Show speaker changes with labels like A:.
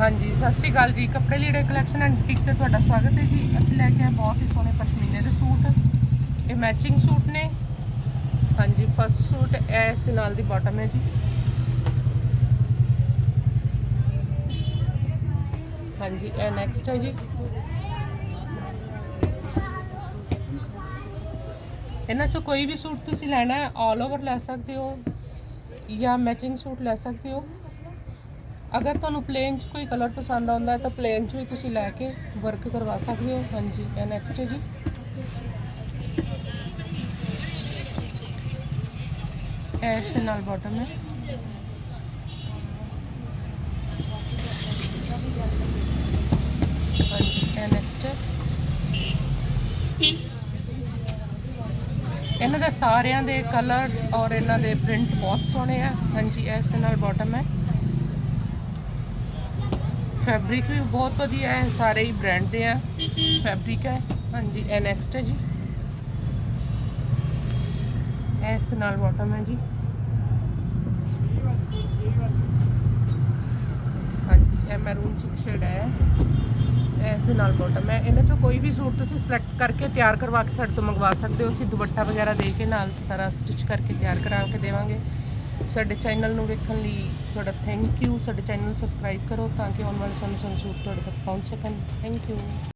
A: ਹਾਂਜੀ, ਸਤਿ ਸ਼੍ਰੀ ਅਕਾਲ ਜੀ। ਕੱਪੜੇ ਲੀੜੇ ਕਲੈਕਸ਼ਨ ਐਂਡ ਬੁਟੀਕ ਤੇ ਤੁਹਾਡਾ ਸਵਾਗਤ ਹੈ ਜੀ। ਅਸੀਂ ਲੈ ਕੇ ਆਏ ਬਹੁਤ ਹੀ ਸੋਹਣੇ ਪਸ਼ਮੀਨੇ ਦੇ ਸੂਟ। ਇਹ ਮੈਚਿੰਗ ਸੂਟ ਨੇ। ਹਾਂਜੀ ਫਸਟ ਸੂਟ ਇਸ ਦੇ ਨਾਲ ਦੀ ਬਾਟਮ ਹੈ ਜੀ। ਹਾਂਜੀ, ਇਹ ਨੈਕਸਟ ਹੈ ਜੀ। ਇਹਨਾਂ ਚੋਂ ਕੋਈ ਵੀ ਸੂਟ ਤੁਸੀਂ ਲੈਣਾ ਹੈ ਆਲ ਓਵਰ ਲੈ ਸਕਦੇ ਹੋ ਜਾਂ ਮੈਚਿੰਗ ਸੂਟ ਲੈ ਸਕਦੇ ਹੋ। ਅਗਰ ਤੁਹਾਨੂੰ ਪਲੇਨ 'ਚ ਕੋਈ ਕਲਰ ਪਸੰਦ ਆਉਂਦਾ ਹੈ ਤਾਂ ਪਲੇਨ 'ਚ ਵੀ ਤੁਸੀਂ ਲੈ ਕੇ ਵਰਕ ਕਰਵਾ ਸਕਦੇ ਹੋ। ਹਾਂਜੀ, ਇਹ ਨੈਕਸਟ ਜੀ। ਇਸ ਦੇ ਨਾਲ ਬਾਟਮ ਹੈ। ਹਾਂਜੀ, ਇਹ ਨੈਕਸਟ ਹੈ। ਇਹਨਾਂ ਦੇ ਸਾਰਿਆਂ ਦੇ ਕਲਰ ਔਰ ਇਹਨਾਂ ਦੇ ਪ੍ਰਿੰਟ ਬਹੁਤ ਸੋਹਣੇ ਆ। ਹਾਂਜੀ ਇਸ ਦੇ ਨਾਲ ਬਾਟਮ ਹੈ। ਫੈਬਰਿਕ ਵੀ ਬਹੁਤ ਵਧੀਆ ਹੈ, ਸਾਰੇ ਹੀ ਬ੍ਰਾਂਡ ਦੇ ਆ। ਫੈਬਰਿਕ ਹੈ। ਹਾਂਜੀ, ਇਹ ਨੈਕਸਟ ਹੈ ਜੀ। ਇਸ ਦੇ ਨਾਲ ਬਾਟਮ ਹੈ ਜੀ। ਹਾਂਜੀ, ਇਹ ਮੈਰੂਨ ਸ਼ੇਡ ਹੈ। ਇਸ ਦੇ ਨਾਲ ਬਾਟਮ ਹੈ। ਇਹਨਾਂ ਚੋਂ ਕੋਈ ਵੀ ਸੂਟ ਤੁਸੀਂ ਸਿਲੈਕਟ ਕਰਕੇ ਤਿਆਰ ਕਰਵਾ ਕੇ ਸਾਡੇ ਤੋਂ ਮੰਗਵਾ ਸਕਦੇ ਹੋ। ਅਸੀਂ ਦੁਪੱਟਾ ਵਗੈਰਾ ਦੇ ਕੇ ਨਾਲ ਸਾਰਾ ਸਟਿਚ ਕਰਕੇ ਤਿਆਰ ਕਰਾ ਕੇ ਦੇਵਾਂਗੇ। ਸਾਡੇ ਚੈਨਲ ਨੂੰ ਵੇਖਣ ਲਈ ਤੁਹਾਡਾ ਥੈਂਕ ਯੂ ਸਾਡੇ ਚੈਨਲ ਨੂੰ ਸਬਸਕ੍ਰਾਈਬ ਕਰੋ ਤਾਂ ਕਿ ਆਉਣ ਵਾਲੇ ਸਮੇਂ ਸਾਨੂੰ ਸੂਟ ਤੁਹਾਡੇ ਤੱਕ ਪਹੁੰਚ ਸਕਣ। Thank you